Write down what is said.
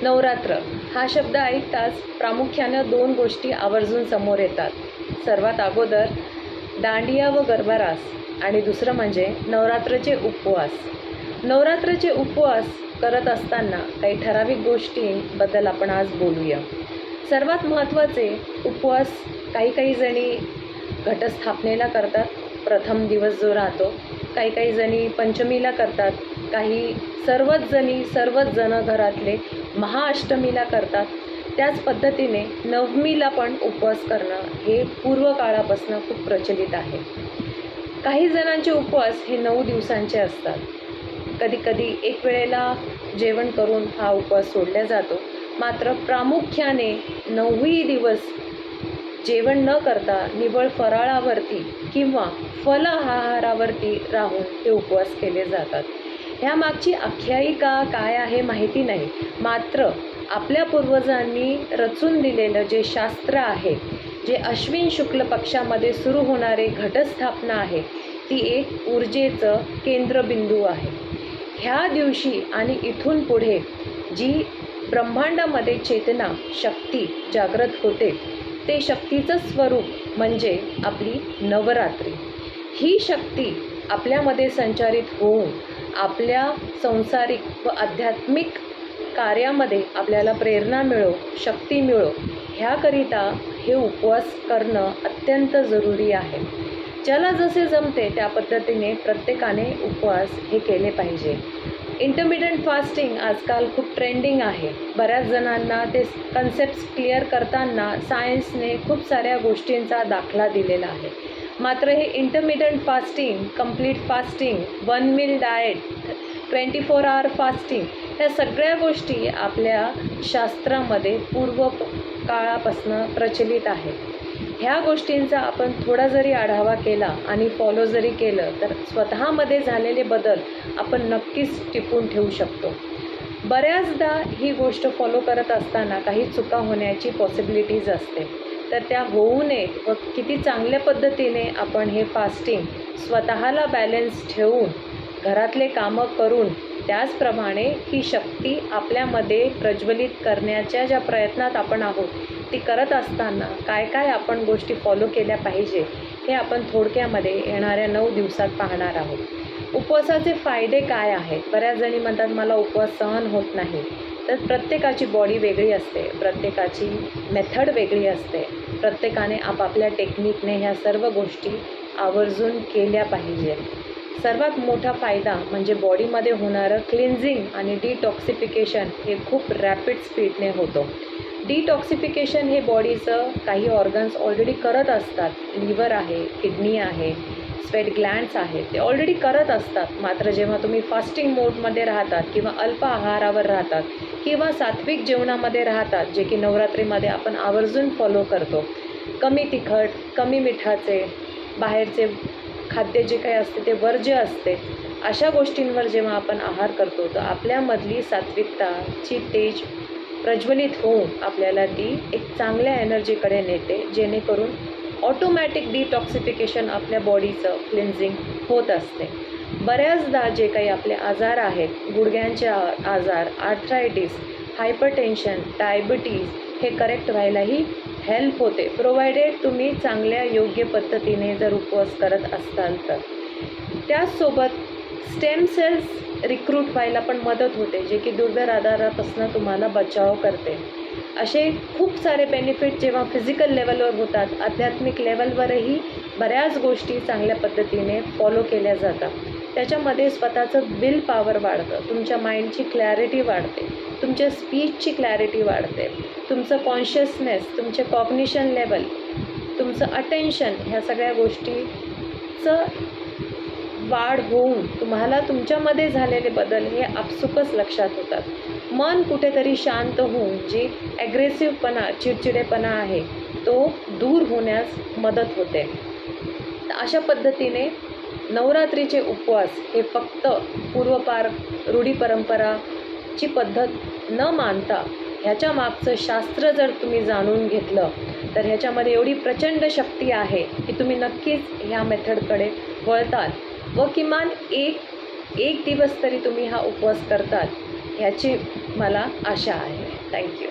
नवरात्र हा शब्द ऐकताच प्रामुख्यानं दोन गोष्टी आवर्जून समोर येतात. सर्वात अगोदर दांडिया व गरबारास आणि दुसरं म्हणजे नवरात्रचे उपवास. नवरात्रचे उपवास करत असताना काही ठराविक गोष्टींबद्दल आपण आज बोलूया. सर्वात महत्त्वाचे उपवास काही काही जणी घटस्थापनेला करतात. प्रथम दिवस जो राहतो काही काही जणी पंचमीला करतात. काही सर्वच जणी सर्वच जण घरातले महाअष्टमीला करतात. त्याच पद्धतीने नवमीला पण उपवास करणं हे पूर्व काळापासून खूप प्रचलित आहे. काही जणांचे उपवास हे नऊ दिवसांचे असतात. कधी कधी एक वेळेला जेवण करून हा उपवास सोडला जातो. मात्र प्रामुख्याने नववी दिवस जेवण न करता निवळ फराळावरती किंवा फलाहारावरती राहून हे उपवास केले जातात. ह्या मागची आख्यायिका काय आहे माहिती नाही. मात्र आपल्या पूर्वजांनी रचून दिलेलं जे शास्त्र आहे जे अश्विन शुक्ल पक्षामध्ये सुरू होणारे घटस्थापना आहे ती एक ऊर्जेचं केंद्रबिंदू आहे. ह्या दिवशी आणि इथून पुढे जी ब्रह्मांडामध्ये चेतना शक्ती जागृत होते ते शक्तीचं स्वरूप म्हणजे आपली नवरात्री. ही शक्ती आपल्यामध्ये संचारित होऊन आपल्या संसारिक व आध्यात्मिक कार्यामध्ये आपल्याला प्रेरणा मिळो शक्ती मिळो ह्याकरिता हे उपवास करणं अत्यंत जरुरी आहे. ज्याला जसे जमते त्या पद्धतीने प्रत्येकाने उपवास हे केले पाहिजे. इंटरमिडियंट फास्टिंग आजकाल खूप ट्रेंडिंग आहे. बऱ्याच जणांना ते कन्सेप्ट क्लिअर करताना सायन्सने खूप साऱ्या गोष्टींचा दाखला दिलेला आहे. मात्र हे intermediate fasting complete fasting one meal diet twenty four hour fasting ह्या सगळ्या गोष्टी आपल्या शास्त्रामध्ये पूर्व काळापासून प्रचलित आहेत. ह्या गोष्टींचा आपण थोडा जरी आढावा केला आणि फॉलो जरी केलं तर स्वतःमध्ये झालेले बदल आपण नक्कीच टिपून ठेवू शकतो. बऱ्याचदा ही गोष्ट फॉलो करत असताना काही चुका होण्याची पॉसिबिलिटीज असते. तर त्या होऊ नयेत व किती चांगल्या पद्धतीने आपण हे फास्टिंग स्वतःला बॅलन्स ठेवून घरातले कामं करून त्याचप्रमाणे ही शक्ती आपल्यामध्ये प्रज्वलित करण्याच्या ज्या प्रयत्नात आपण आहोत ती करत असताना काय काय आपण गोष्टी फॉलो केल्या पाहिजे हे आपण थोडक्यामध्ये येणाऱ्या नऊ दिवसात पाहणार आहोत. उपवासाचे फायदे काय आहेत? बऱ्याच जणी म्हणतात मला उपवास सहन होत नाही. तर प्रत्येकाची बॉडी वेगळी असते प्रत्येकाची मेथड वेगळी असते. प्रत्येकाने आपापल्या टेक्निकने ह्या सर्व गोष्टी आवर्जून केल्या पाहिजे. सर्वात मोठा फायदा म्हणजे बॉडीमध्ये होणारं क्लिन्झिंग आणि डिटॉक्सिफिकेशन हे खूप रॅपिड स्पीडने होतं. डिटॉक्सिफिकेशन हे बॉडीचं काही ऑर्गन्स ऑलरेडी करत असतात. लिव्हर आहे किडनी आहे स्वेट ग्लँड्स आहेत ते ऑलरेडी करत असतात. मात्र जेव्हा तुम्ही फास्टिंग मोडमध्ये राहतात किंवा अल्प आहारावर राहतात किंवा सात्विक जेवणामध्ये राहतात जे की नवरात्रीमध्ये आपण आवर्जून फॉलो करतो कमी तिखट कमी मिठाचे बाहेरचे खाद्य जे काही असते ते वर्ज्य असते अशा गोष्टींवर जेव्हा आपण आहार करतो तर आपल्यामधली सात्विकताची तेज प्रज्वलित होऊन आपल्याला ती एक चांगल्या एनर्जीकडे नेते जेणेकरून ऑटोमॅटिक डिटॉक्सिफिकेशन आपल्या बॉडीचं क्लिन्झिंग होत असते. बऱ्याचदा जे काही आपले आजार आहेत गुडघ्यांचे आ- आजार आर्थरायटिस हायपरटेन्शन डायबिटीज हे करेक्ट व्हायलाही हेल्प होते. प्रोव्हायडेड तुम्ही चांगल्या योग्य पद्धतीने जर उपवास करत असाल तर. त्याचसोबत स्टेम सेल्स रिक्रूट व्हायला पण मदत होते जे की दुर्धर आजारापासून तुम्हाला बचाव करते. असे खूप सारे बेनिफिट जेव्हा फिजिकल लेवलवर होतात आध्यात्मिक लेवलवरही बऱ्याच गोष्टी चांगल्या पद्धतीने फॉलो केल्या जातात. त्याच्यामध्ये स्वतःचं विल पॉवर वाढतं तुमच्या माइंडची क्लॅरिटी वाढते तुमच्या स्पीचची क्लॅरिटी वाढते तुमचं कॉन्शियसनेस तुमचे कॉग्निशन लेवल तुमचं अटेन्शन ह्या सगळ्या गोष्टीचं वाढ होऊन तुम्हाला तुमच्यामध्ये झालेले बदल हे आपसुकच लक्षात होतात. मन कुठेतरी शांत होऊन जी ॲग्रेसिव्हपणा चिडचिडेपणा आहे तो दूर होण्यास मदत होते. अशा पद्धतीने नवरात्रीचे उपवास हे फक्त पूर्वपार रूढी परंपराची पद्धत न मानता ह्याच्या मागचं शास्त्र जर तुम्ही जाणून घेतलं तर ह्याच्यामध्ये एवढी प्रचंड शक्ती आहे की तुम्ही नक्कीच ह्या मेथडकडे वळताल. व किमान एक एक दिवस तरी तुम्ही हा उपवास करतात ह्याची मला आशा आहे. थँक्यू